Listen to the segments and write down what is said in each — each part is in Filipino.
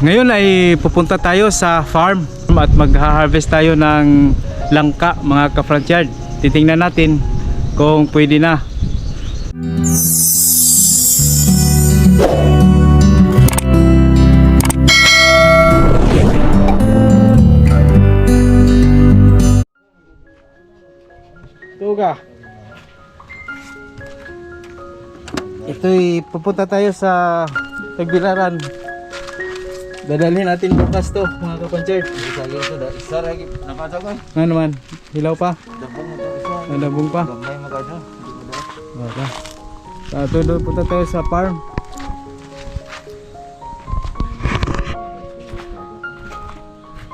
Ngayon ay pupunta tayo sa farm at mag-harvest tayo ng langka mga ka-franchard. Titingnan natin kung pwede na. Tuga. Ito'y pupunta tayo sa Tagbilaran. Dadalhin natin bukas to mga kapanchard. Isa lagi ito, da- isa lagi. Nakasa ko. Ano naman? Hilaw pa? Nadabong pa? Okay. Sa tuloy punta tayo sa farm.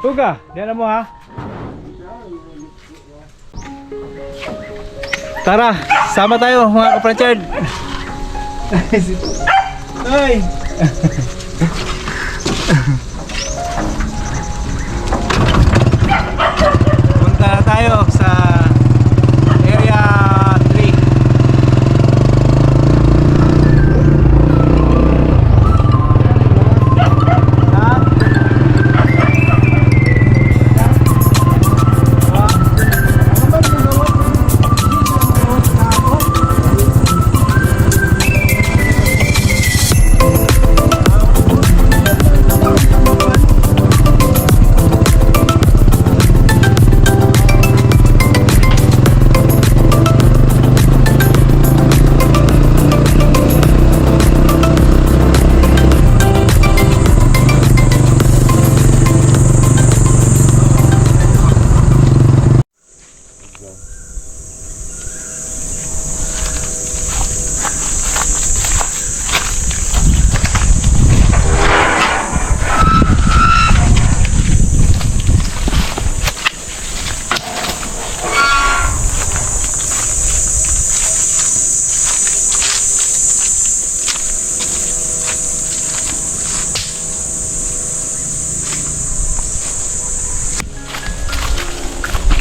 Tuga, diyan mo ha. Tara, sama tayo mga kapranchard. Ay!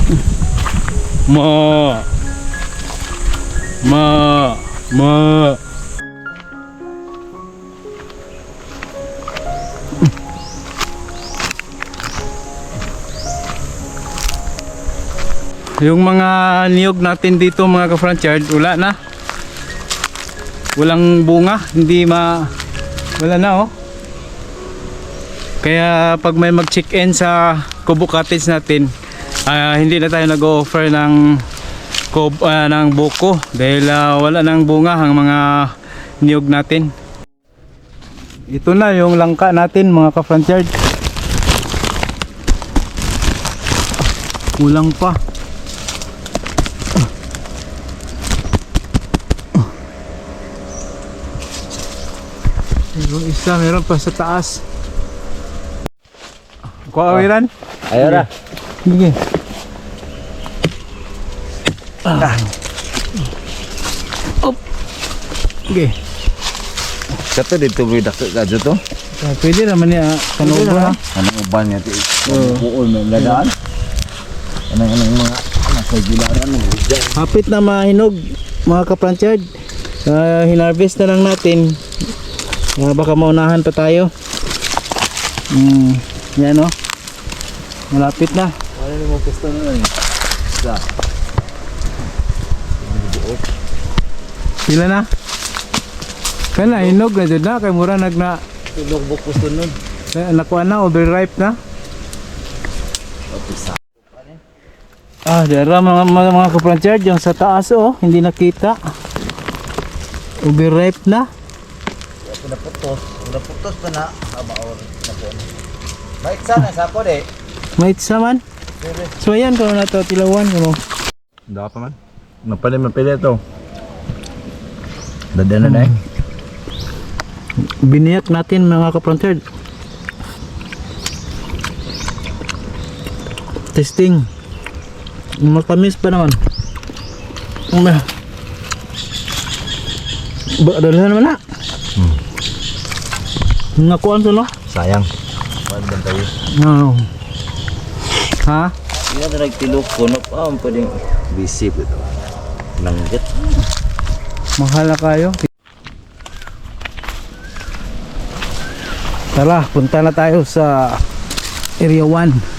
Ma. Ma. Ma. Yung mga niyog natin dito mga ka-franchard, wala na. Walang bunga, hindi ma wala na oh. Kaya pag may mag-check-in sa Kubo Cottage natin, ah, hindi na tayo nag-offer ng kob, ah, ng buko dahil ah, wala nang bunga ang mga niyog natin. Ito na yung langka natin mga ka-franchard. Kulang pa. Yung isa meron pa sa taas. Kuha awiran? Ayo ra. Sige. Op. Sige. Kato dito boy dako ka to. Ah, pwede naman niya kanubo ha. Anong uban niya ti? Buol na ladaan. Anong anong mga nasa gilaran ng bijan. Hapit na mahinog mga kaplanchard. Uh, hinarvest na lang natin. Ah, baka maunahan pa tayo. Mm, yan oh. Malapit na. Ano ni mo gusto na ni? Sa. Pila na? Kana hinog na jud na kay mura nag na Tulog buk gusto nun. eh, nakuha na overripe na. Ah, dara mga mga, mga kaplanchard yung sa taas oh, hindi nakita. Overripe na. Ako na putos. Na putos pa na. Aba or na po. Bait sana sa ako de. May isa man. So ayan kung na to tilawan ko. Dapat pa man. Napali mapili ito. Dada na dai. Biniyak natin mga kaplanchard. Testing. Matamis pa naman. Ano? Ba, dalahan naman na. Hmm. Nakuha to no? Sayang. Pandan tayo. No. Ha? Iya na nagtilok ko no pa ang pwedeng bisip ito. Langgit. Mahal na kayo. Tara, punta na tayo sa Area 1.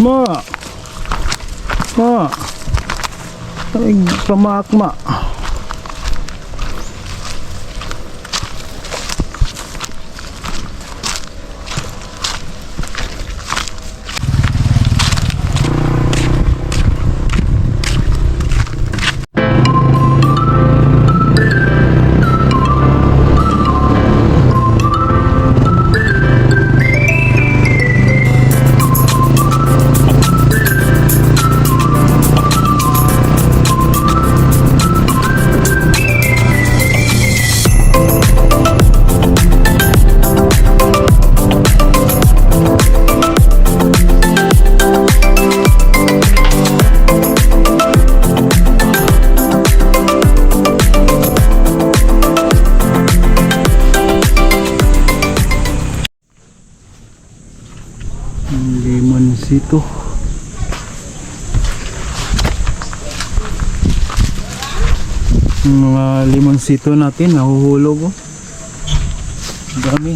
Ma! Ma! Ay, pamakma. Limoncito. Mga limonsito natin nahuhulog oh. Dami.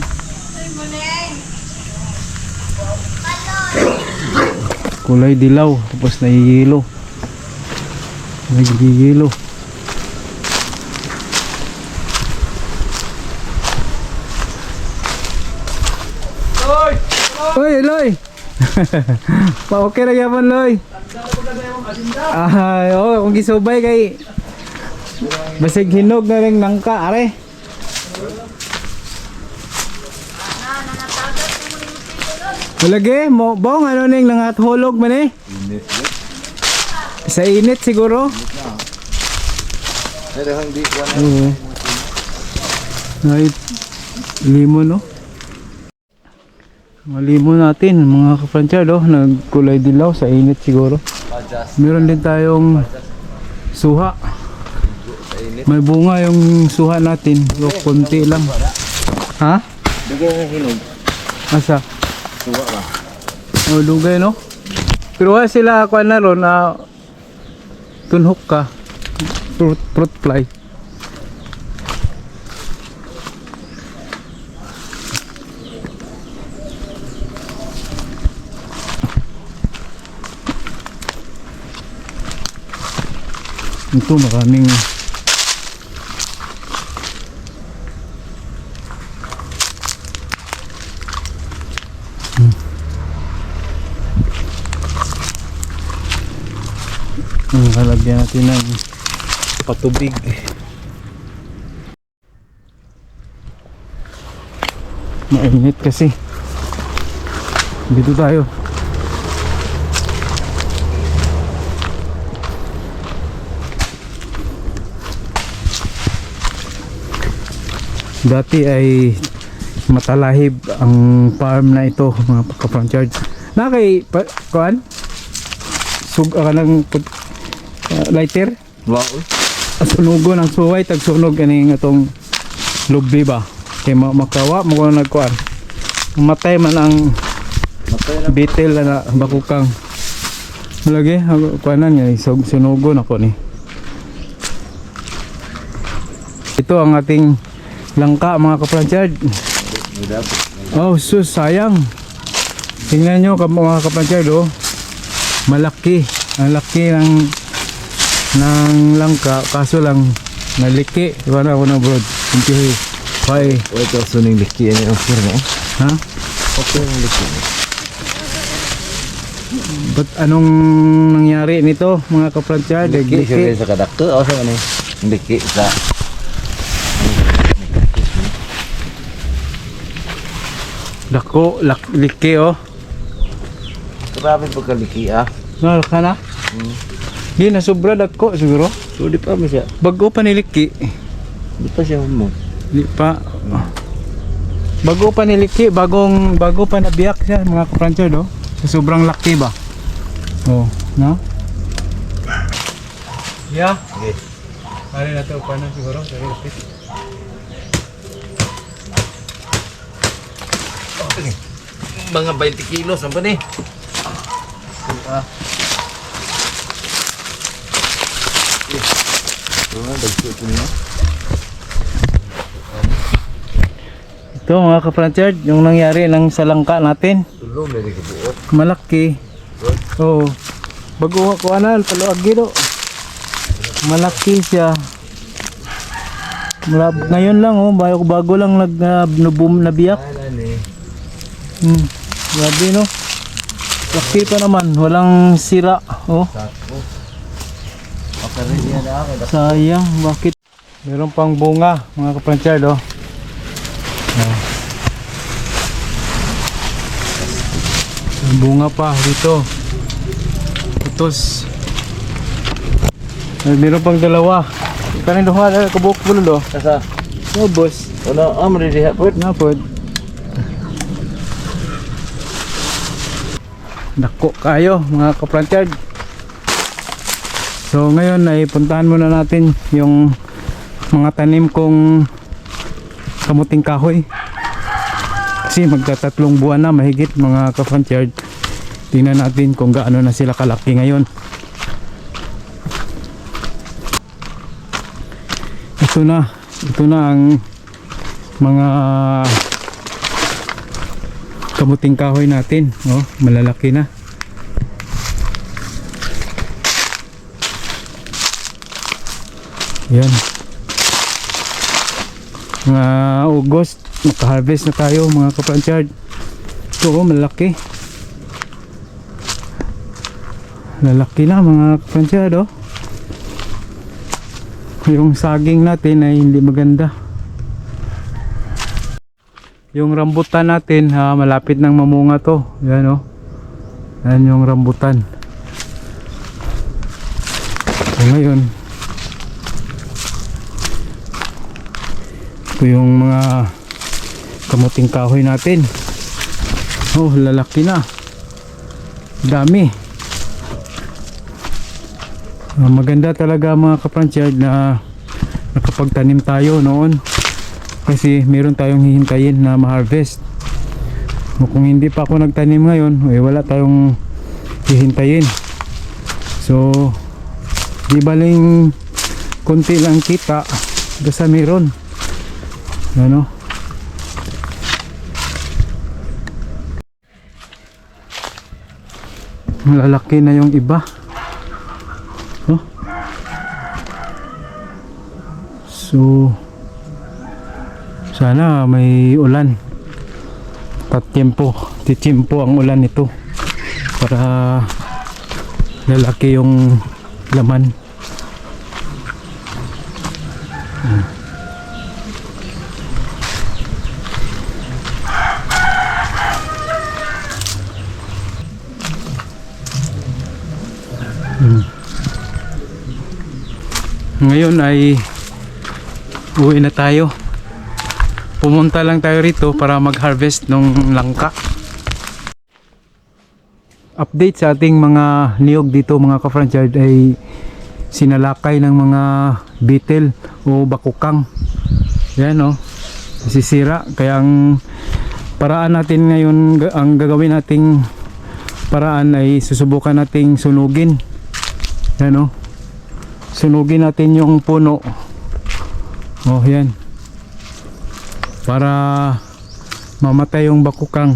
Kulay dilaw tapos nahihilo. Nagigilo. Oy, Eloy! pa okay ra gyapon Loy. Ah, oh, kung gisubay kay basig hinog na ring nangka are. Lagi mo bong ano ning nangat hulog man eh. Sa init siguro. Ay, dahang di ko na. Oo. Ay, limon no. Mga limon natin, mga kapransyado, nagkulay dilaw sa init siguro. Meron din tayong suha. May bunga yung suha natin, pero konti lang. Ha? Bigyan ng hinog. Asa? Suwa ba? O, lugay no? Pero wala sila kuha na ron na tunhok ka. Fruit, fruit fly. Ito maraming Hmm, halagyan natin ng patubig. Mainit kasi. Dito tayo. Dati ay matalahib ang farm na ito mga ka-franchise. Na kay kuan? Sug ka ng uh, lighter? Wow. Sunugo ng suway tag sunog kaning atong lubi ba? Kay ma makawa mo ko nagkuan. Matay man ang Matay na. bitel na bakukang. Ako kuanan nga sug sunugo na ko ni. Ito ang ating langka mga kapranchard. Oh, sus, sayang. Tingnan nyo mga kapatid, oh. Malaki. Ang laki ng ng langka. Kaso lang, naliki. Iba na ako na. Thank you. Bye. Wait, ito suning liki. Ano yung offer na eh? Ha? Okay yung liki. Ba't anong nangyari nito, mga kapatid? Liki, Liki. sa kadakto. O sa ano? Liki sa... Dako, lak, liki, oh. Grabe pagkaliki ah. Nalaka na? Di na sobra dako siguro. So di pa mo siya. Bago pa niliki. Di pa siya mo. Di pa. Bago pa niliki, bagong bago pa nabiyak siya mga kaprancho do. Sa sobrang laki ba? Oh, no? Yeah. Okay. Pare na to pa na siguro, pero laki. Mga 20 kilos. Ano ba ni? Ah, na, dagso ko niya. Ito mga ka-franchard, yung nangyari lang sa langka natin. Malaki. Oo. Bago ko anal, paluag gino. Malaki siya. Mula, ngayon lang oh, bago, bago lang nag uh, nabum nabiyak. Ano ni? Hmm. Grabe no. Laki pa naman, walang sira. Oh, Sako. Makarin niya na ako. Sayang, bakit? Meron pang bunga, mga kapranchard oh. oh. Bunga pa dito. Putos. Meron pang dalawa. Kanin doon nga, kabuk mo lolo. Kasa? No, boss. Wala, ah, maridiha po. Napod. Dako kayo mga kapranchard. So ngayon ay puntahan muna natin yung mga tanim kong kamuting kahoy. Kasi magtatatlong buwan na mahigit mga kapranchard. Tingnan natin kung gaano na sila kalaki ngayon. Ito na. Ito na ang mga kamuting kahoy natin oh malalaki na yan mga August makaharvest na tayo mga kapranchard ito oh malaki. Lalaki na mga kapranchard oh. Yung saging natin ay hindi maganda. Yung rambutan natin ha, malapit nang mamunga to. Yan oh. Yan yung rambutan. So ngayon ito yung mga kamuting kahoy natin. Oh lalaki na. Dami. Ah, maganda talaga mga kapransyad na nakapagtanim tayo noon. Kasi meron tayong hihintayin na ma-harvest. O kung hindi pa ako nagtanim ngayon eh, wala tayong hihintayin. So di baling konti lang kita basta meron ano? Lalaki na yung iba. Oh. so sana may ulan. Tatimpo titimpo ang ulan nito para lalaki yung laman ngayon ay uwi na tayo pumunta lang tayo rito para mag-harvest ng langka. Update sa ating mga niyog dito mga ka-franchise ay sinalakay ng mga beetle o bakukang. Yan o. Sisira. Kaya ang paraan natin ngayon, ang gagawin nating paraan ay susubukan nating sunugin. Yan o. Sunugin natin yung puno. Oh, yan. Para mamatay yung bakukang.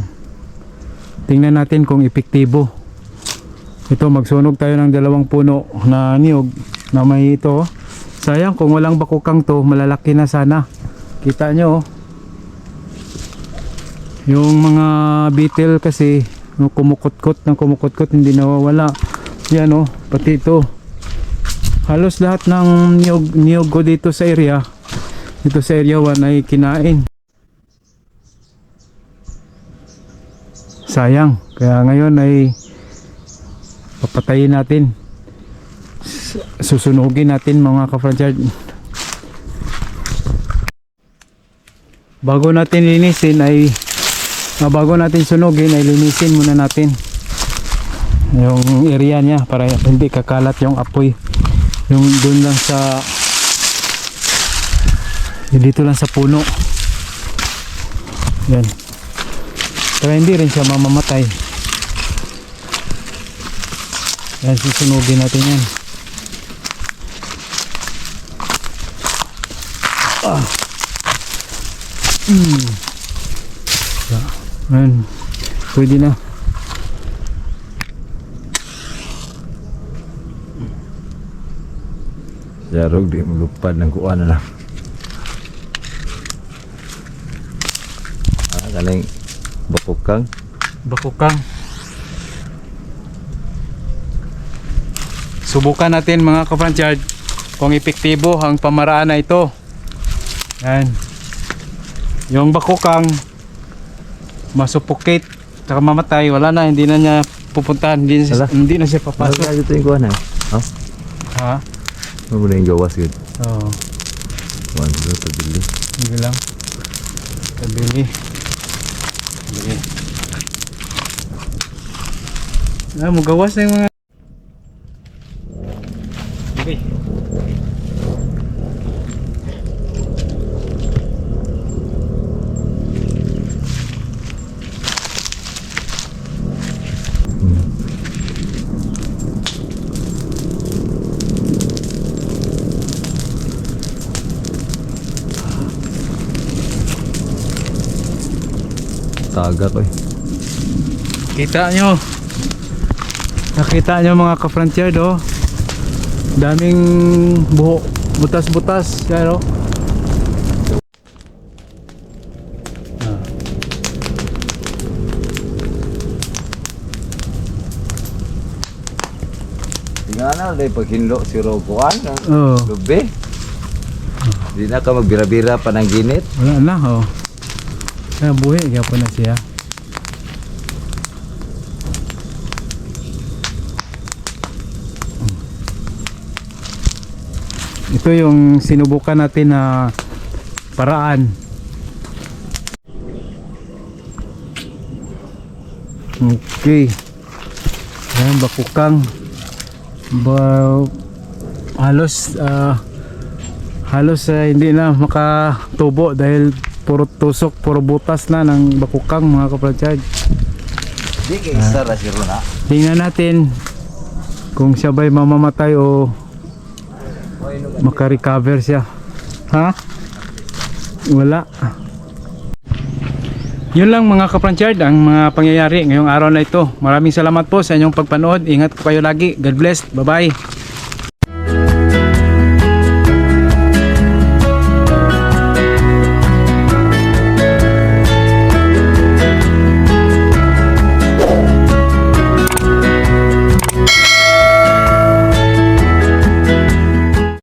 Tingnan natin kung epektibo. Ito magsunog tayo ng dalawang puno na niyog na may ito. Sayang kung walang bakukang to malalaki na sana. Kita nyo oh. yung mga beetle kasi kumukutkot ng kumukutkot hindi nawawala. Yan oh. Pati ito halos lahat ng niyog, niyog ko dito sa area dito sa area 1 ay kinain. Sayang. Kaya ngayon ay papatayin natin. Susunugin natin mga ka-franchise. Bago natin linisin ay ah, bago natin sunugin ay linisin muna natin yung area niya para hindi kakalat yung apoy yung doon lang sa yung dito lang sa puno yan para hindi rin siya mamamatay. Yan, susunugin natin yan. Mm. Ayan. Pwede na. Jarog di malupad ng kuan na lang. Ah, kaning bakukang. Bakukang. Subukan natin mga kapranchard kung epektibo ang pamaraan na ito. Yan. Yung bakukang masupukit saka mamatay, wala na, hindi na niya pupuntahan, hindi na, hindi na siya Pasok. papasok. Ano ito yung kuan ha? Ha? Ha? Ano mo na yung gawas yun? Oo. Kuan ko sa bili. Hindi lang. Kabili. Kabili. Ah, magawas na yung mga... Taga ko eh. Kita nyo. Nakita nyo mga ka-frontier do. Daming buhok. Butas-butas. Yan o. Ah. Tingnan na, dahil pag hinlo si Rokuan, Oo. lubi. Di na ka magbira-bira pa ng ginit. Wala na oh. Kaya buhi. Kaya po na siya. Ito yung sinubukan natin na paraan. Okay. Ayan, bakukang. Ba, halos ah, halos ah, hindi na makatubo dahil puro tusok, puro butas na ng bakukang mga kapatid. Di kay isa ra si Rona. Tingnan natin kung siya ba'y mamamatay o makarecover siya. Ha? Wala. Yun lang mga kapranchard ang mga pangyayari ngayong araw na ito. Maraming salamat po sa inyong pagpanood. Ingat po kayo lagi. God bless. Bye-bye.